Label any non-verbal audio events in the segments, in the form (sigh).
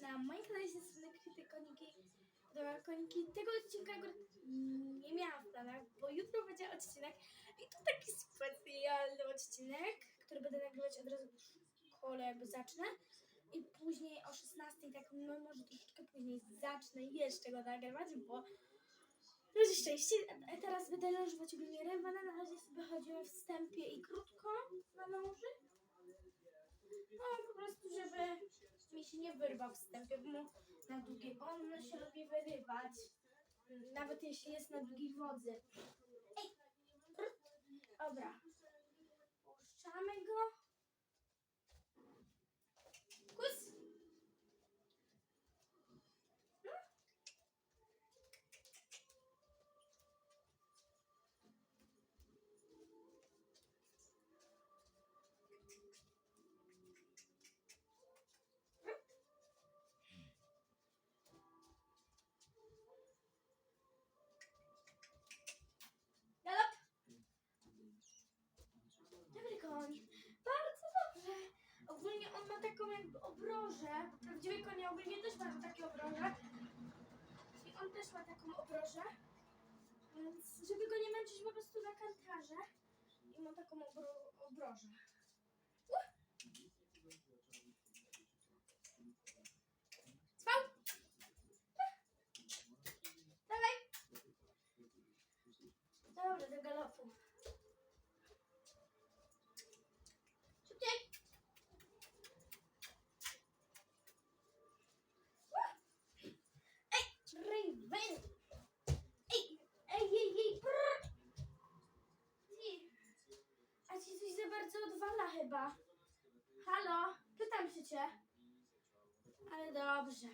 na moim kanale z strony Kwity Koniki. Dobra, koniki, tego odcinka akurat nie miałam w planach, bo jutro będzie odcinek i to taki specjalny odcinek, który będę nagrywać od razu w szkole jakby zacznę i później o 16, tak no, może troszeczkę później zacznę jeszcze go nagrywać, bo Razie szczęście, teraz będę leżeć ogólnie rębana, na razie sobie chodzimy w wstępie i krótko na mąży. No po prostu, żeby mi się nie wyrwał wstępie, bo mu na długiej, on się lubi wyrywać. Nawet jeśli jest na długiej wodzy. Ej! Dobra. Puszczamy go. Taką jakby obrożę. Prawdziwy koń ogólnie też ma takie obroże. I on też ma taką obrożę. Więc żeby go nie męczyć po prostu na kantarze. I ma taką obro obrożę. Uh! Spał! Dawaj! Dobra, do galopu. Szybciej! Ej, Raven! Ej, ej, ej, ej, brrr! Ty, a ci coś za bardzo odwala chyba. Halo, Ale dobrze.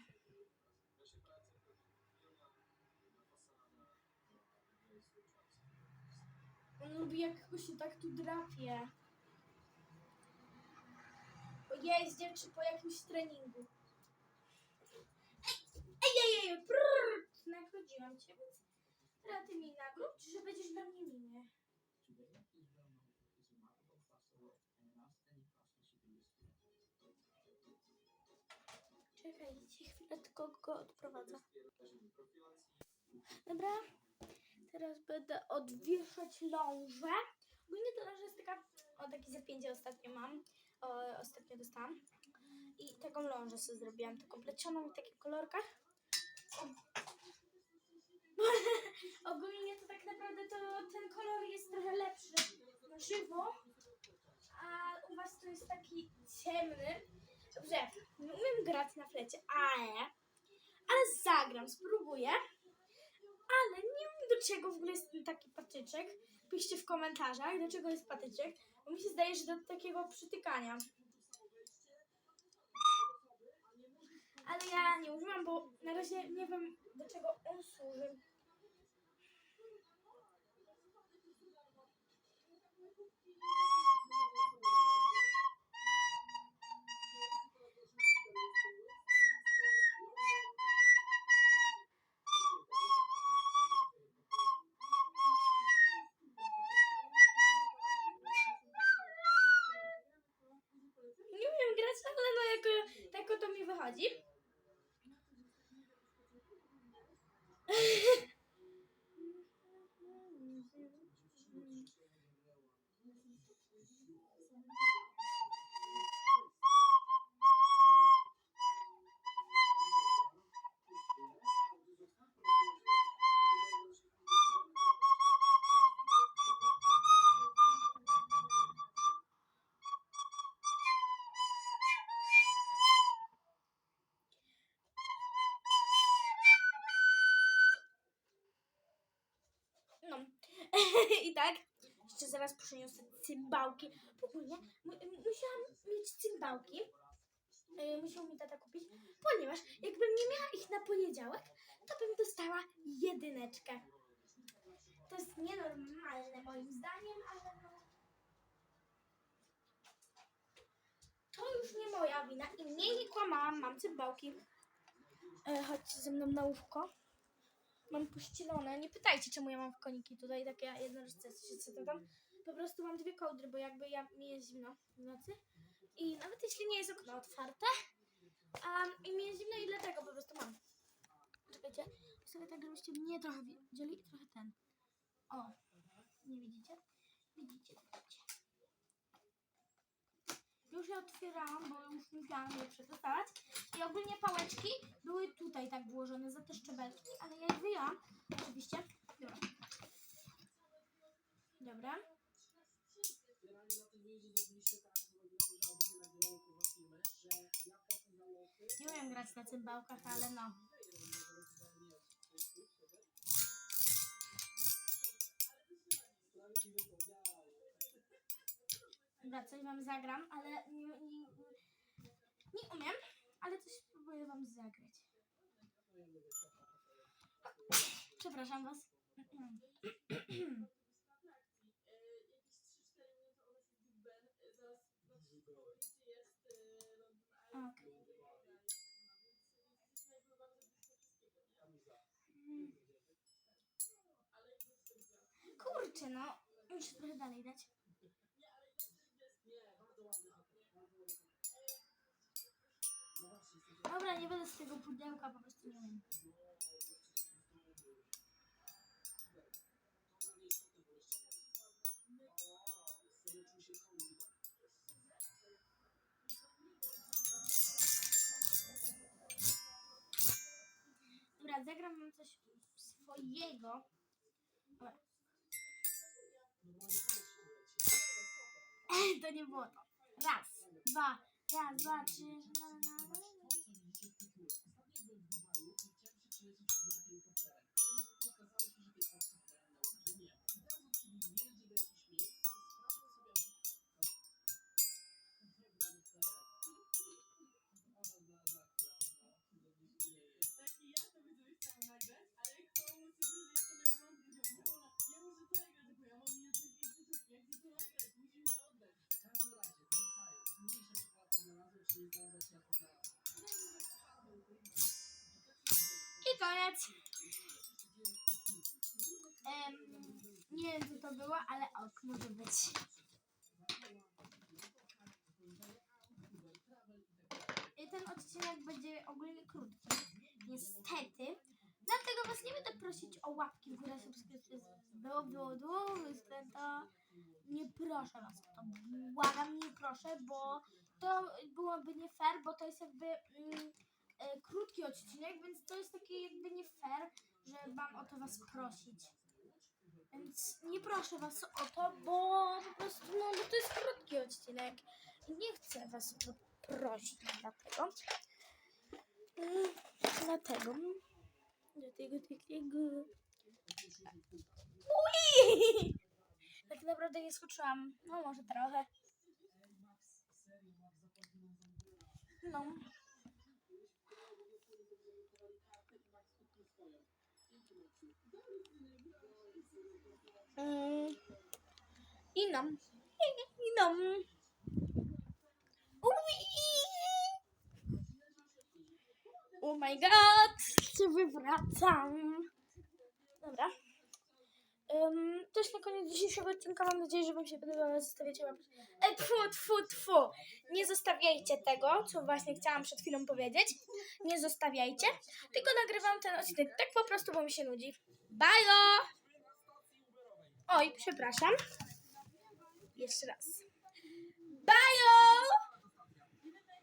On lubi jak go się tak tu drapie. Po jeździe czy po jakimś treningu. Ej, ej, ej, prrr, nagrodziłam cię, więc teraz ty mi nagród, że będziesz dla mnie miły? Tylko go odprowadzę. Dobra, teraz będę odwieszać lążę. Ogólnie to ląża jest taka, o takie zapięcie ostatnio mam, o, ostatnio dostałam. I taką lążę sobie zrobiłam, taką plecioną w takich kolorkach. (laughs) Ogólnie to tak naprawdę to ten kolor jest trochę lepszy na żywo, a u was to jest taki ciemny. Dobrze, nie umiem grać na flecie, ale, ale zagram, spróbuję. Ale nie wiem do czego w ogóle jest taki patyczek. Piszcie w komentarzach, do czego jest patyczek, bo mi się zdaje, że do takiego przytykania. Ale ja nie używam, bo na razie nie wiem do czego on służy. Rajib I tak. Jeszcze zaraz przyniosę cymbałki. W ogóle mu- musiałam mieć cymbałki. Yy, musiał mi tata kupić, ponieważ jakbym nie miała ich na poniedziałek, to bym dostała jedyneczkę. To jest nienormalne moim zdaniem, ale no. To już nie moja wina i mnie nie kłamałam, mam cymbałki. E, chodźcie ze mną na łóżko mam pościelone. Nie pytajcie, czemu ja mam w koniki tutaj takie jedno rozcesy, co to tam. Po prostu mam dwie kołdry, bo jakby ja, mi jest zimno w nocy. I nawet jeśli nie jest okno otwarte, um, i mi jest zimno i dlatego po prostu mam. Czekajcie, sobie tak, żebyście mnie trochę widzieli i trochę ten. O, nie widzicie? Widzicie, widzicie. Już je otwierałam, bo już musiałam je przetestować. I ogólnie pałeczki były tutaj tak włożone za te szczebelki, ale ja je wyjęłam. Oczywiście. Dobra. Dobra. Nie umiem grać na cymbałkach, ale no. Dobra, coś wam zagram, ale nie, nie, nie umiem, ale coś spróbuję wam zagrać. Przepraszam was. Kurczę, no. Muszę trochę dalej dać. Dobra, nie będę z tego pudełka, po prostu nie wiem. Dobra, zagram wam coś swojego. Dobra. (laughs) To nie było to. Raz, dwa, raz, dwa, trzy. Koniec. Em, nie wiem co to było, ale ok, może być. I ten odcinek będzie ogólnie krótki. Niestety. Dlatego was nie będę prosić o łapki w górę, subskrypcję. Było, było, było, to nie proszę was o to. Błagam, nie proszę, bo to byłoby nie fair, bo to jest jakby mm, e, krótki odcinek, więc to jest takie jakby nie fair, że mam o to was prosić. Więc nie proszę was o to, bo po prostu, no, bo to jest krótki odcinek. Nie chcę was o to prosić, dlatego. Mm, Dlatego. Dlatego takiego. Ui! Tak naprawdę nie skoczyłam. No może trochę. No. I no. I. Ui! Oh my god! Się wywracam. Dobra. Um, to jest na koniec dzisiejszego odcinka. Mam nadzieję, że Wam się podobało. Zostawiacie łapki. E, tfu, tfu, tfu. Nie zostawiajcie tego, co właśnie chciałam przed chwilą powiedzieć. Nie zostawiajcie. Tylko nagrywam ten odcinek tak po prostu, bo mi się nudzi. Bajo! Oj, przepraszam. Jeszcze raz. Bajo!